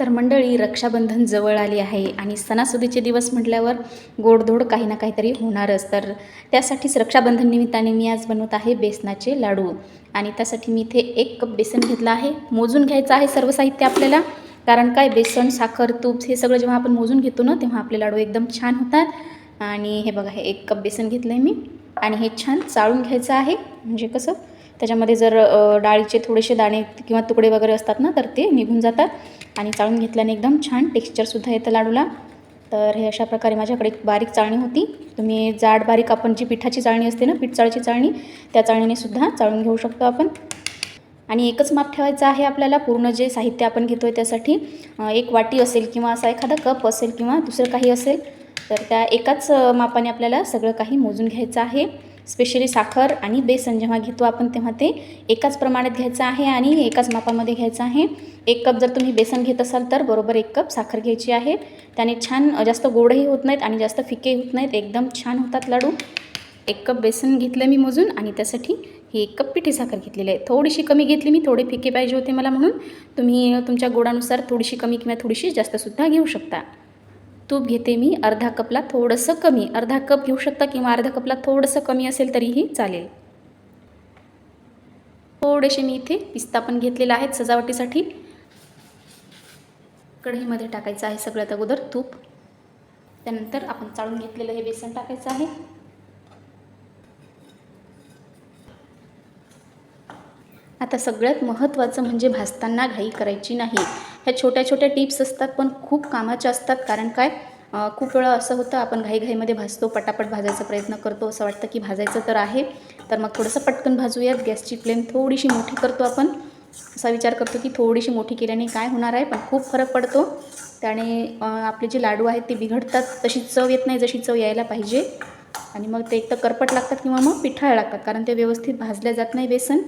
तर मंडळी रक्षाबंधन जवळ आली आहे आणि सणासुदीचे दिवस म्हटल्यावर गोडधोड काही ना काहीतरी होणारच. तर त्यासाठीच रक्षाबंधन निमित्ताने मी आज बनवत आहे बेसनाचे लाडू. आणि त्यासाठी मी इथे एक कप बेसन घेतलं आहे. मोजून घ्यायचं आहे सर्व साहित्य आपल्याला. कारण काय? बेसन साखर तूप हे सगळं जेव्हा आपण मोजून घेतो ना तेव्हा आपले लाडू एकदम छान होतात. आणि हे बघा हे एक कप बेसन घेतलं आहे मी. आणि हे छान चाळून घ्यायचं आहे. म्हणजे कसं? त्याच्यामध्ये जर डाळीचे थोडेसे दाणे किंवा तुकडे वगैरे असतात ना तर ते निघून जातात. आणि चाळून घेतल्याने एकदम छान टेक्स्चरसुद्धा येतं लाडूला. तर हे अशा प्रकारे माझ्याकडे एक बारीक चाळणी होती. तुम्ही जाड बारीक आपण जी पिठाची चाळणी असते ना पीठ चाळची चाळणी त्या चाळणीने सुद्धा चाळून घेऊ शकतो आपण. आणि एकच माप ठेवायचं आहे आपल्याला पूर्ण जे साहित्य आपण घेतो आहे त्यासाठी एक वाटी असेल किंवा असा एखादा कप असेल किंवा दुसरं काही असेल तर त्या एकाच मापाने आपल्याला सगळं काही मोजून घ्यायचं आहे. स्पेशली साखर आणि बेसन जेव्हा घेतो आपण तेव्हा ते एकाच प्रमाणात घ्यायचं आहे आणि एकाच मापामध्ये घ्यायचं आहे. एक कप जर तुम्ही बेसन घेत असाल तर बरोबर एक कप साखर घ्यायची आहे. त्याने छान जास्त गोडही होत नाहीत आणि जास्त फिके होत नाहीत. एकदम छान होतात लाडू. एक कप बेसन घेतलं मी मोजून आणि त्यासाठी ही एक कप पिठी साखर घेतलेली आहे. थोडीशी कमी घेतली मी थोडे फिके पाहिजे होते मला म्हणून. तुम्ही तुमच्या गोडानुसार थोडीशी कमी किंवा थोडीशी जास्तसुद्धा घेऊ शकता. तूप घेते मी अर्धा कपला थोडंसं कमी. अर्धा कप घेऊ शकता किंवा अर्धा कपला थोडंसं कमी असेल तरीही चालेल. थोडेसे मी इथे पिस्ता पण घेतलेला आहेत सजावटीसाठी. कढईमध्ये टाकायचं आहे सगळ्यात अगोदर तूप. त्यानंतर आपण चाळून घेतलेलं हे बेसन टाकायचं आहे. आता सगळ्यात महत्त्वाचं म्हणजे भाजताना घाई करायची नाही. ह्या छोट्या छोट्या टिप्स असतात पण खूप कामाच्या असतात. कारण काय? खूप वेळा असं होतं आपण घाईघाईमध्ये भाजतो पटापट भाजायचा प्रयत्न करतो. असं वाटतं की भाजायचं तर आहे. तर मग थोडंसं पटकन भाजूयात. गॅसची फ्लेम थोडीशी मोठी करतो आपण. असा विचार करतो की थोडीशी मोठी केल्याने काय होणार आहे पण खूप फरक पडतो. त्याने आपले जे लाडू आहेत ते बिघडतात. तशी चव येत नाही जशी चव यायला पाहिजे. आणि मग ते एक तर करपट लागतात किंवा मग पिठाळ लागतात. कारण ते व्यवस्थित भाजल्या जात नाही बेसन.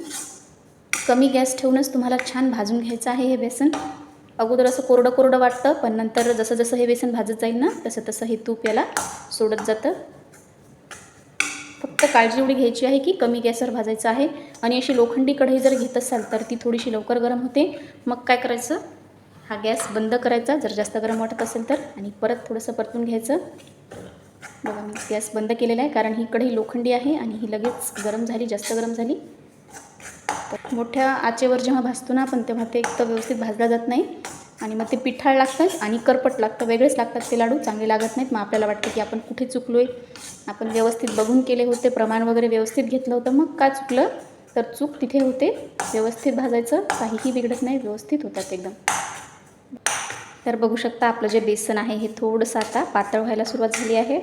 कमी गॅस ठेवूनच तुम्हाला छान भाजून घ्यायचं आहे हे बेसन. अगोदर असं कोरडं कोरडं वाटतं पण नंतर जसं जसं हे बेसन भाजत जाईल ना तसं तसं हे तूप याला सोडत जातं. फक्त काळजी एवढी घ्यायची आहे की कमी गॅसवर भाजायचं आहे. आणि अशी लोखंडी कढई जर घेत असाल तर ती थोडीशी लवकर गरम होते. मग काय करायचं? हा गॅस बंद करायचा. जर जास्त गरम वाटत असेल तर. आणि परत थोडंसं परतून घ्यायचं. बघा मी गॅस बंद केलेला आहे कारण ही कढई लोखंडी आहे आणि ही लगेच गरम झाली जास्त गरम झाली. तर मोठ्या आचेवर जेव्हा भाजतो ना आपण तेव्हा ते एक तर व्यवस्थित भाजला जात नाही आणि मग ते पिठाळ लागतात आणि करपट लागतं वेगळेच लागतात ते लाडू चांगले लागत नाहीत. मग आपल्याला वाटतं की आपण कुठे चुकलो आहे आपण व्यवस्थित बघून केले होते प्रमाण वगैरे व्यवस्थित घेतलं होतं मग का चुकलं? तर चूक तिथे होते. व्यवस्थित भाजायचं काहीही बिघडत नाही व्यवस्थित होतात एकदम. तर बघू शकता आपलं जे बेसन आहे हे थोडंसं आता पातळ व्हायला सुरुवात झाली आहे.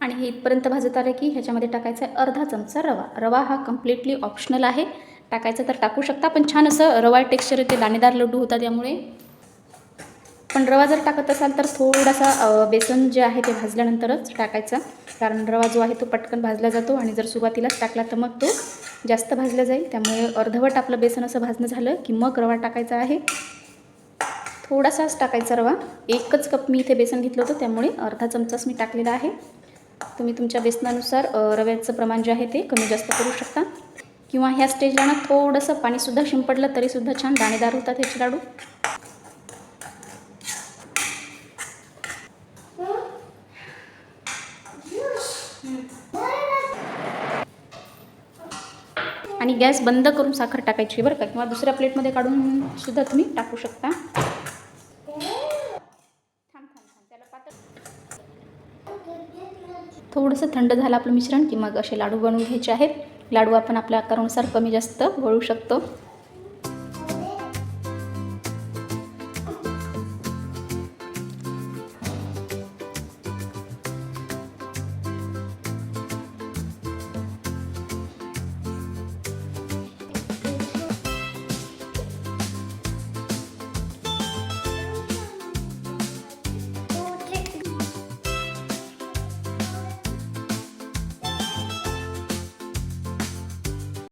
आणि हे इथपर्यंत भाजत आलं की ह्याच्यामध्ये टाकायचा आहे अर्धा चमचा रवा. रवा हा कम्प्लिटली ऑप्शनल आहे. टाकायचं तर टाकू शकता पण छान असं रवा टेक्स्चर येते दाणेदार लड्डू होतात त्यामुळे पण रवा जर टाकत असाल तर थोडासा बेसन जे आहे ते भाजल्यानंतरच टाकायचा. कारण रवा जो आहे तो पटकन भाजला जातो आणि जर सुरुवातीलाच टाकला तर मग तो जास्त भाजला जाईल. त्यामुळे अर्धवट आपलं बेसन असं भाजणं झालं की मग रवा टाकायचा आहे. थोडासाच टाकायचा रवा. एकच कप मी इथे बेसन घेतलं होतं त्यामुळे अर्धा चमचाच मी टाकलेला आहे. तुम्ही तुमच्या बेसनानुसार रव्याचं प्रमाण जे आहे ते कमी जास्त करू शकता. किंवा ह्या स्टेजला ना थोडंसं पाणीसुद्धा शिंपडलं तरीसुद्धा छान दाणेदार होतात ह्याचे लाडू. आणि गॅस बंद करून साखर टाकायची बरं का किंवा दुसऱ्या प्लेटमध्ये काढून सुद्धा तुम्ही टाकू शकता. थोडंसं थंड झालं आपलं मिश्रण की मग असे लाडू बनवून घ्यायचे आहेत. लाडू आपण आपल्या आकारानुसार कमी जास्त वळू शकतो.